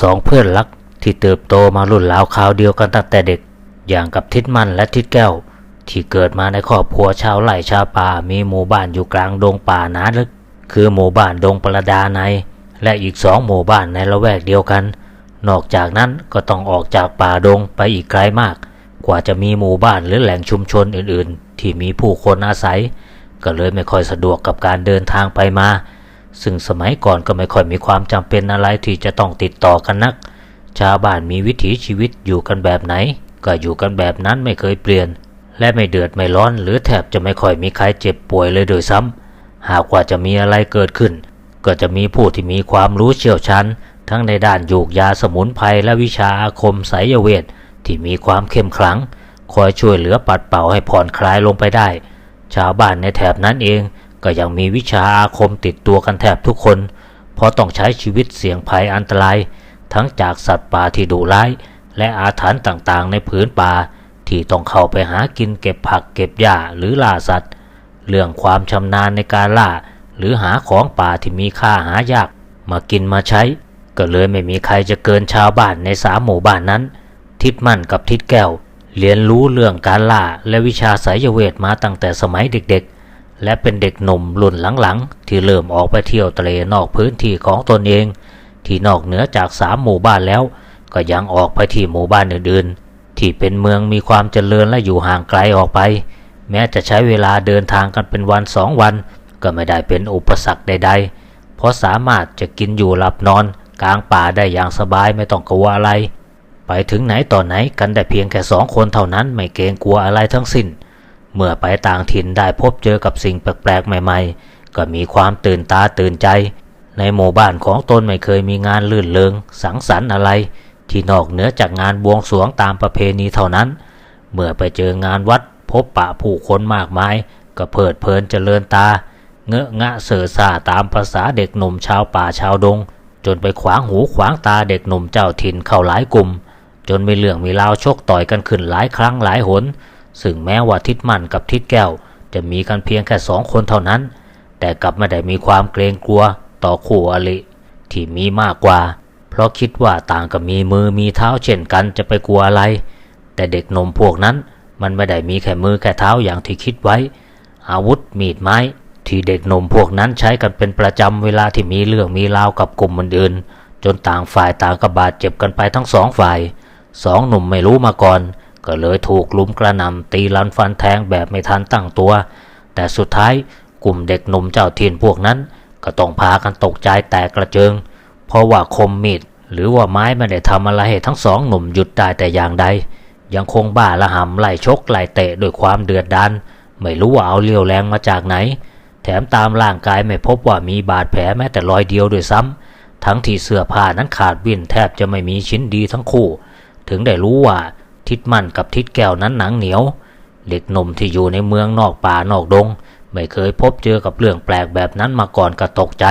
สองเพื่อนรักที่เติบโตมารุ่นราวคราวเดียวกันตั้งแต่เด็ก อย่างกับทิดมันและทิดแก้ว ที่เกิดมาในครอบครัวชาวไร่ชาวป่ามีหมู่บ้านอยู่กลางดงป่าหนาลึก คือหมู่บ้านดงประดาใน และอีกสองหมู่บ้านในละแวกเดียวกัน นอกจากนั้นก็ต้องออกจากป่าดงไปอีกไกลมาก กว่าจะมีหมู่บ้านหรือแหล่งชุมชนอื่น ๆ ที่มีผู้คนอาศัย ก็เลยไม่ค่อยสะดวกกับการเดินทางไปมา ซึ่งสมัยก่อนก็ไม่ค่อยมีความจำเป็นอะไรที่จะต้องติดต่อกันนัก ชาวบ้านมีวิถีชีวิตอยู่กันแบบไหน ก็อยู่กันแบบนั้นไม่เคยเปลี่ยน และไม่เดือดไม่ร้อน หรือแทบจะไม่ค่อยมีใครเจ็บป่วยเลยโดยซ้ำหากว่าจะมีอะไรเกิดขึ้น ก็จะมีผู้ที่มีความรู้เชี่ยวชาญทั้งในด้านยูกยาสมุนไพรและวิชาอาคมไสยเวทที่มีความเข้มขลัง คอยช่วยเหลือปัดเป่าให้ผ่อนคลายลงไปได้ ชาวบ้านในแถบนั้นเอง ก็ยังมีวิชาอาคมติดตัวกันแทบทุกคน เพราะต้องใช้ชีวิตเสี่ยงภัยอันตราย ทั้งจากสัตว์ป่าที่ดุร้าย และอาถรรพ์ต่างๆ ในผืนป่า ที่ต้องเข้าไปหากินเก็บผักเก็บหญ้าหรือล่าสัตว์ เรื่องความชำนาญในการล่า หรือหาของป่าที่มีค่าหายาก มากินมาใช้ ก็เลยไม่มีใครจะเกินชาวบ้านในสามหมู่บ้านนั้น ทิดมั่นกับทิดแก้วเรียนรู้เรื่องการล่าและวิชาสายเวทมาตั้งแต่สมัยเด็ก และเป็นเด็กหนุ่มรุ่นหลังๆ ที่เริ่มออกไปเที่ยวทะเลนอกพื้นที่ของตนเอง ที่นอกเหนือจากสามหมู่บ้านแล้ว ก็ยังออกไปที่หมู่บ้านอื่นๆ ที่เป็นเมืองมีความเจริญและอยู่ห่างไกลออกไป แม้จะใช้เวลาเดินทางกันเป็นวันสองวัน ก็ไม่ได้เป็นอุปสรรคใด ๆ เพราะสามารถจะกินอยู่หลับนอนกลางป่าได้อย่างสบายไม่ต้องกลัวอะไร ไปถึงไหนต่อไหนกันได้เพียงแค่สองคนเท่านั้นไม่เกรงกลัวอะไรทั้งสิ้น เมื่อไปต่างถิ่นได้พบเจอกับสิ่งแปลกๆใหม่ ๆ ก็มีความตื่นตาตื่นใจ ในหมู่บ้านของตนไม่เคยมีงานลื่นเลงสังสรรค์อะไร ที่นอกเหนือจากงานบวงสรวงตามประเพณีเท่านั้น เมื่อไปเจองานวัดพบปะผู้คนมากมาย ก็เพลิดเพลินเจริญตา เงอะงะเสือซาตามภาษาเด็กหนุ่มชาวป่าชาวดง จนไปขวางหูขวางตาเด็กหนุ่มเจ้าถิ่นเข้าหลายกลุ่ม จนมีเรื่องมีราวชกต่อยกันขึ้นหลายครั้งหลายหน ซึ่งแม้ว่าทิดมันกับทิดแก้ว จะมีกันเพียงแค่สองคนเท่านั้น แต่กลับไม่ได้มีความเกรงกลัวต่อคู่อริที่มีมากกว่า เพราะคิดว่าต่างก็มีมือมีเท้าเช่นกันจะไปกลัวอะไร แต่เด็กหนุ่มพวกนั้นมันไม่ได้มีแค่มือแค่เท้าอย่างที่คิดไว้ อาวุธมีดไม้ ที่เด็กหนุ่มพวกนั้นใช้กันเป็นประจำเวลาที่มีเรื่องมีราวกับกลุ่มอื่นๆจนต่างฝ่ายต่างก็บาดเจ็บกันไปทั้งสองฝ่ายสองหนุ่มไม่รู้มาก่อน ก็เลยถูกลุมกระหน่ำตีลันฟันแทงแบบไม่ทันตั้งตัว แต่สุดท้ายกลุ่มเด็กหนุ่มเจ้าถิ่นพวกนั้น ก็ต้องพากันตกใจแตกกระเจิง เพราะว่าคมมีดหรือว่าไม้ไม่ได้ทำอะไรให้ทั้งสองหนุ่มหยุดได้แต่อย่างใด ยังคงบ้าละหำไล่ชกไล่เตะด้วยความเดือดดาลไม่รู้ว่าเอาเรี่ยวแรงมาจากไหน แถมตามร่างกายไม่พบว่ามีบาดแผลแม้แต่รอยเดียวด้วยซ้ำทั้งที่เสื้อผ้านั้นขาดวิ่นแทบจะไม่มีชิ้นดีทั้งคู่ ถึงได้รู้ว่า ทิดมั่นกับทิดแก้วนั้นหนังเหนียว เด็กหนุ่มที่อยู่ในเมืองนอกป่านอกดง ไม่เคยพบเจอกับเรื่องแปลกแบบนั้นมาก่อนก็ตกใจ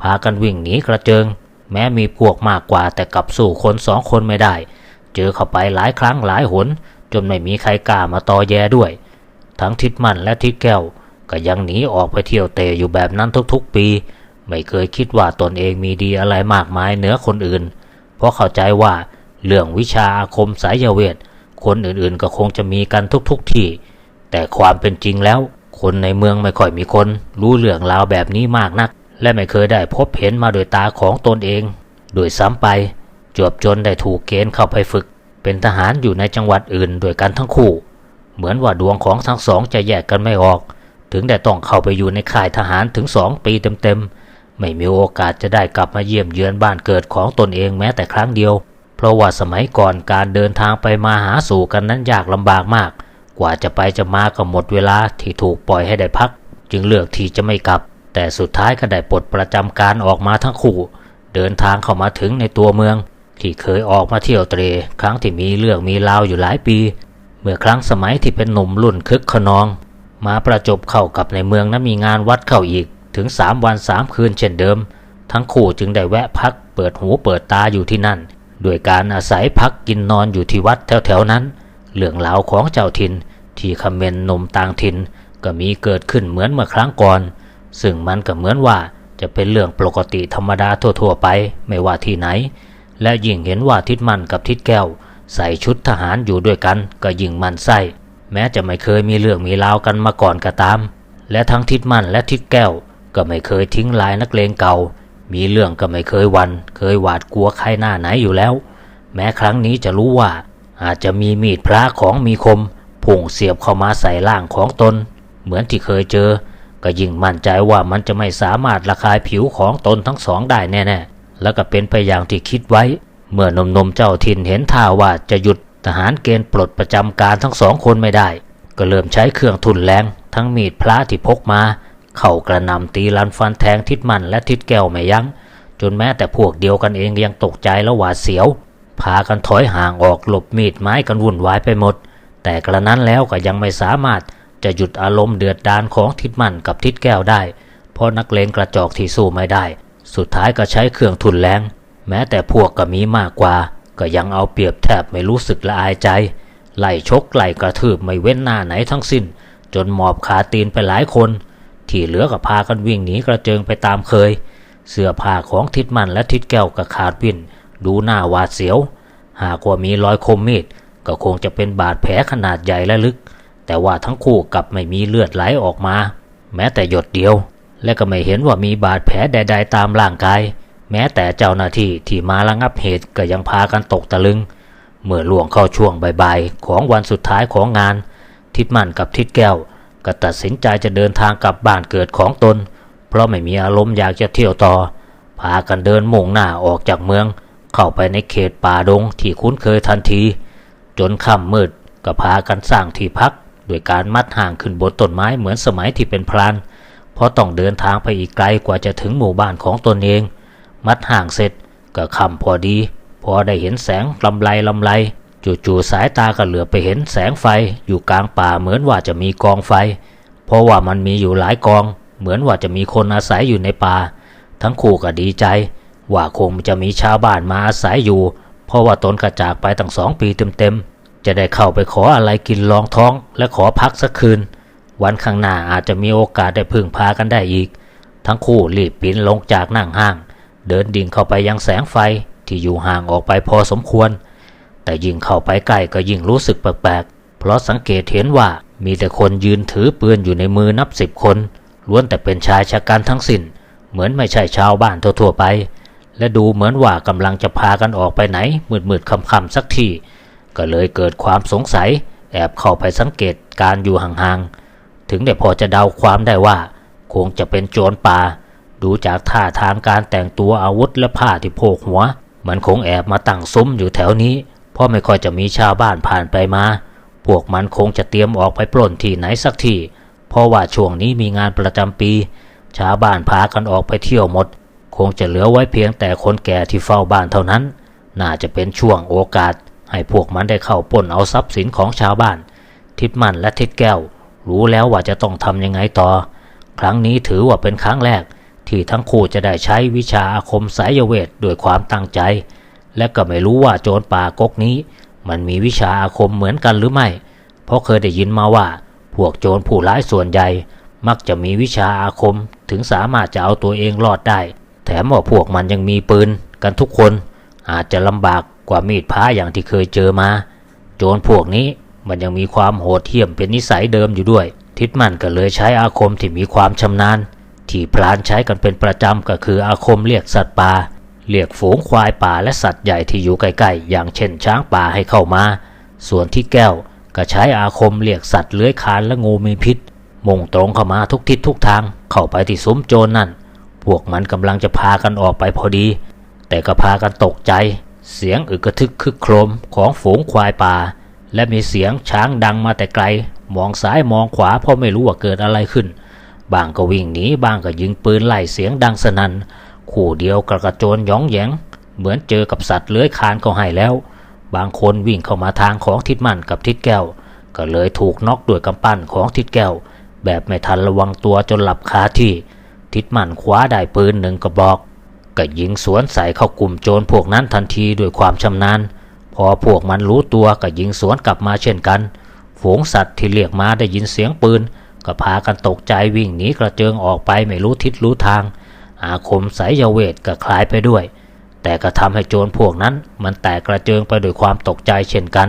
พากันวิ่งหนีกระเจิง แม้มีพวกมากกว่าแต่กลับสู้คนสองคนไม่ได้ เจอเข้าไปหลายครั้งหลายหน จนไม่มีใครกล้ามาตอแยด้วย ทั้งทิดมันและทิดแก้ว ก็ยังหนีออกไปเที่ยวเตะอยู่แบบนั้นทุกๆปี ไม่เคยคิดว่าตนเองมีดีอะไรมากมายเหนือคนอื่น เพราะเข้าใจว่า เรื่องวิชาอาคมสายเวท คนอื่นๆก็คงจะมีกันทุกๆที่ แต่ความเป็นจริงแล้ว คนในเมืองไม่ค่อยมีคน รู้เรื่องราวแบบนี้มากนัก และไม่เคยได้พบเห็นมาโดยตาของตนเอง โดยซ้ำไป จวบจนได้ถูกเกณฑ์เข้าไปฝึก เป็นทหารอยู่ในจังหวัดอื่นโดยกันทั้งคู่ เหมือนว่าดวงของทั้งสองจะแยกกันไม่ออก ถึงได้ต้องเข้าไปอยู่ในค่ายทหารถึงสองปีเต็มๆไม่มีโอกาสจะได้กลับมาเยี่ยมเยือนบ้านเกิดของตนเองแม้แต่ครั้งเดียว เพราะว่าสมัยก่อนการเดินทางไปมาหาสู่กันนั้นยากลำบากมาก กว่าจะไปจะมาก็หมดเวลาที่ถูกปล่อยให้ได้พัก จึงเลือกที่จะไม่กลับ แต่สุดท้ายก็ได้ปลดประจำการออกมาทั้งคู่ เดินทางเข้ามาถึงในตัวเมือง ที่เคยออกมาเที่ยวเตรครั้งที่มีเรื่องมีราวอยู่หลายปี เมื่อครั้งสมัยที่เป็นหนุ่มรุ่นคึกขนอง มาประจบเข้ากับในเมืองนั้นมีงานวัดเข้าอีกถึงสามวันสามคืนเช่นเดิม ทั้งคู่จึงได้แวะพักเปิดหูเปิดตาอยู่ที่นั่น ด้วยการอาศัยพักกินนอนอยู่ที่วัดแถวๆนั้น เรื่องราวของเจ้าถิ่นที่คำเมนนมต่างถิ่นก็มีเกิดขึ้นเหมือนเมื่อครั้งก่อน ซึ่งมันก็เหมือนว่าจะเป็นเรื่องปกติธรรมดาทั่วๆไปไม่ว่าที่ไหน และยิ่งเห็นว่าทิดมันกับทิดแก้ว ใส่ชุดทหารอยู่ด้วยกันก็ยิ่งมันไส้แม้จะไม่เคยมีเรื่องมีราวกันมาก่อนก็ตาม และทั้งทิดมันและทิดแก้วก็ไม่เคยทิ้งลายนักเลงเก่า มีเรื่องก็ไม่เคยวัน เคยหวาดกลัวใครหน้าไหนอยู่แล้ว แม้ครั้งนี้จะรู้ว่า อาจจะมีมีดพระของมีคมพุ่งเสียบเข้ามาใส่ร่างของตน เหมือนที่เคยเจอ ก็ยิ่งมั่นใจว่ามันจะไม่สามารถระคายผิวของตนทั้งสองได้แน่ๆ แล้วก็เป็นไปอย่างที่คิดไว้ เมื่อนมนมเจ้าถิ่นเห็นท่าว่าจะหยุดทหารเกณฑ์ปลดประจำการทั้งสองคนไม่ได้ ก็เริ่มใช้เครื่องทุนแรงทั้งมีดพระที่พกมา เข้ากระนำตีลันฟันแทงทิดมันและทิดแก้วไม่ยัง้ง จนแม้แต่พวกเดียวกันเองยังตกใจและหวาดเสียว พากันถอยห่างออกหลบมีดไม้กันวุ่นวายไปหมด แต่กระนั้นแล้วก็ยังไม่สามารถจะหยุดอารมณ์เดือดดาลของทิดมันกับทิดแก้วได้ เพราะนักเลงกระจอกที่สู้ไม่ได้ สุดท้ายก็ใช้เครื่องทุนแรง แม้แต่พวกก็มีมากกว่า ก็ยังเอาเปรียบแทบไม่รู้สึกละอายใจไล่ชกไล่กระทืบไม่เว้นหน้าไหนทั้งสิ้น จนหมอบขาตีนไปหลายคน ที่เหลือก็พากันวิ่งหนีกระเจิงไปตามเคย เสื้อผ้าของทิดมันและทิดแก้วก็ขาดวิ่น ดูหน้าหวาดเสียว หากว่ามีรอยคมมีดก็คงจะเป็นบาดแผลขนาดใหญ่และลึก แต่ว่าทั้งคู่กลับไม่มีเลือดไหลออกมา แม้แต่หยดเดียว และก็ไม่เห็นว่ามีบาดแผลใด ๆ ตามร่างกาย แม้แต่เจ้าหน้าที่ที่มาระงับเหตุก็ยังพากันตกตะลึง เมื่อล่วงเข้าช่วงบ่ายๆของวันสุดท้ายของงาน ทิดมันกับทิดแก้ว ก็ตัดสินใจจะเดินทางกลับบ้านเกิดของตน เพราะไม่มีอารมณ์อยากจะเที่ยวต่อ พากันเดินมุ่งหน้าออกจากเมือง เข้าไปในเขตป่าดงที่คุ้นเคยทันที จนค่ำมืดก็พากันสร้างที่พักโดยการมัดห่างขึ้นบนต้นไม้เหมือนสมัยที่เป็นพราน เพราะต้องเดินทางไปอีกไกลกว่าจะถึงหมู่บ้านของตนเอง มัดห่างเสร็จก็ค่ำพอดี พอได้เห็นแสงลำไรลำไร จู่ๆสายตาก็เหลือไปเห็นแสงไฟอยู่กลางป่าเหมือนว่าจะมีกองไฟ เพราะว่ามันมีอยู่หลายกอง เหมือนว่าจะมีคนอาศัยอยู่ในป่า ทั้งคู่ก็ดีใจ ว่าคงจะมีชาวบ้านมาอาศัยอยู่ เพราะว่าตนกระจากไปตั้งสองปีเต็มๆจะได้เข้าไปขออะไรกินรองท้อง และขอพักสักคืน วันข้างหน้าอาจจะมีโอกาสได้พึ่งพากันได้อีก ทั้งคู่รีบปีนลงจากนั่งห้าง เดินดิ่งเข้าไปยังแสงไฟที่อยู่ห่างออกไปพอสมควร แต่ยิ่งเข้าไปใกล้ก็ยิ่งรู้สึกแปลกๆ เพราะสังเกตเห็นว่ามีแต่คนยืนถือปืนอยู่ในมือนับสิบคน ล้วนแต่เป็นชายชะกันทั้งสิ้น เหมือนไม่ใช่ชาวบ้านทั่วๆไป และดูเหมือนว่ากำลังจะพากันออกไปไหน มืดๆค่ำๆสักทีก็เลยเกิดความสงสัย แอบเข้าไปสังเกตการอยู่ห่างๆ ถึงได้พอจะเดาความได้ว่า คงจะเป็นโจรป่า ดูจากท่าทางการแต่งตัวอาวุธและผ้าที่โพกหัว มันคงแอบมาตั้งซุ้มอยู่แถวนี้ เพราะไม่ค่อยจะมีชาวบ้านผ่านไปมา พวกมันคงจะเตรียมออกไปปล้นที่ไหนสักที่ เพราะว่าช่วงนี้มีงานประจำปี ชาวบ้านพากันออกไปเที่ยวหมด คงจะเหลือไว้เพียงแต่คนแก่ที่เฝ้าบ้านเท่านั้น น่าจะเป็นช่วงโอกาส ให้พวกมันได้เข้าปล้นเอาทรัพย์สินของชาวบ้าน ทิดมันและทิดแก้ว รู้แล้วว่าจะต้องทำยังไงต่อ ครั้งนี้ถือว่าเป็นครั้งแรกที่ทั้งคู่จะได้ใช้วิชาอาคมสายเวทด้วยความตั้งใจ และก็ไม่รู้ว่าโจรป่ากกนี้ มันมีวิชาอาคมเหมือนกันหรือไม่ เพราะเคยได้ยินมาว่า พวกโจรผู้ร้ายส่วนใหญ่ มักจะมีวิชาอาคมถึงสามารถจะเอาตัวเองรอดได้ แถมว่าพวกมันยังมีปืนกันทุกคน อาจจะลำบากกว่ามีดพระอย่างที่เคยเจอมา โจรพวกนี้มันยังมีความโหดเหี้ยมเป็นนิสัยเดิมอยู่ด้วย ทิดมันก็เลยใช้อาคมที่มีความชำนาญ ที่พรานใช้กันเป็นประจำก็คืออาคมเรียกสัตว์ป่า เรียกฝูงควายป่าและสัตว์ใหญ่ที่อยู่ใกล้ๆ อย่างเช่นช้างป่าให้เข้ามา ส่วนที่แก้วก็ใช้อาคมเรียกสัตว์เลื้อยคลานและงูมีพิษ มุ่งตรงเข้ามาทุกทิศทุกทาง เข้าไปที่ซุ้มโจรนั่น พวกมันกำลังจะพากันออกไปพอดี แต่ก็พากันตกใจ เสียงอึกกระทึกคึกโครมของฝูงควายป่า และมีเสียงช้างดังมาแต่ไกล มองซ้ายมองขวาเพราะไม่รู้ว่าเกิดอะไรขึ้น บางก็วิ่งหนี บางก็ยิงปืนไล่เสียงดังสนัน่น ขู่เดียวกระกระโจนหยองแยง เหมือนเจอกับสัตว์เลื้อยคลานก็ให้แล้ว บางคนวิ่งเข้ามาทางของทิดมันกับทิดแก้ว ก็เลยถูกน็อกด้วยกำปั้นของทิดแก้ว แบบไม่ทันระวังตัวจนหลับคาที่ ทิดมันคว้าได้ปืนหนึ่งกระบอกก็ยิงสวนใส่เข้ากลุ่มโจรพวกนั้นทันทีด้วยความชำนาญ พอพวกมันรู้ตัวก็ยิงสวนกลับมาเช่นกัน ฝูงสัตว์ที่เรียกมาได้ยินเสียงปืน ก็พากันตกใจวิ่งหนีกระเจิงออกไปไม่รู้ทิศรู้ทาง อาคมสายเวทก็คลายไปด้วย แต่ก็ทำให้โจรพวกนั้น มันแตกกระเจิงไปด้วยความตกใจเช่นกัน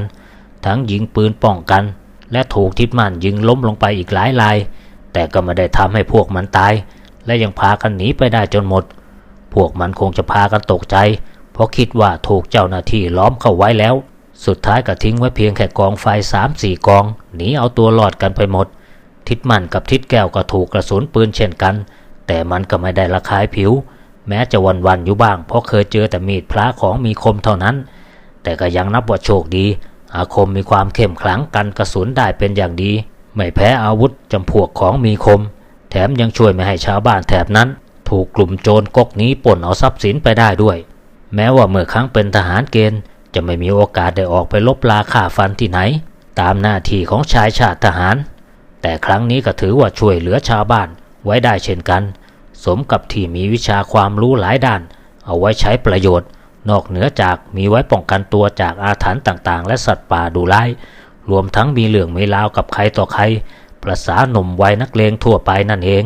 ทั้งยิงปืนป้องกัน และถูกทิดมันยิงล้มลงไปอีกหลายราย แต่ก็ไม่ได้ทำให้พวกมันตาย และยังพากันหนีไปได้จนหมด พวกมันคงจะพากันตกใจ เพราะคิดว่าถูกเจ้าหน้าที่ล้อมเข้าไว้แล้ว สุดท้ายก็ทิ้งไว้เพียงแค่กองไฟสามสี่กองหนีเอาตัวรอดกันไปหมด ทิดมันกับทิดแก้วก็ถูกกระสุนปืนเช่นกัน แต่มันก็ไม่ได้ระคายผิว แม้จะวันวันๆอยู่บ้าง เพราะเคยเจอแต่มีดพระของมีคมเท่านั้น แต่ก็ยังนับว่าโชคดี อาคมมีความเข้มขลังกันกระสุนได้เป็นอย่างดี ไม่แพ้อาวุธจำพวกของมีคม แถมยังช่วยไม่ให้ชาวบ้านแถบนั้น ถูกกลุ่มโจรก๊กนี้ป่นเอาทรัพย์สินไปได้ด้วย แม้ว่าเมื่อครั้งเป็นทหารเกณฑ์จะไม่มีโอกาสได้ออกไปลบลาฆ่าฟันที่ไหน ตามหน้าที่ของชายชาติทหาร แต่ครั้งนี้ก็ถือว่าช่วยเหลือชาวบ้าน ไว้ได้เช่นกัน สมกับที่มีวิชาความรู้หลายด้าน เอาไว้ใช้ประโยชน์ นอกเหนือจากมีไว้ป้องกันตัวจากอาถรรพ์ต่างๆ และสัตว์ป่าดุร้าย รวมทั้งมีเรื่องไม่ลาวกับใครต่อใคร ประสาหนุ่มวัยนักเลงทั่วไปนั่นเอง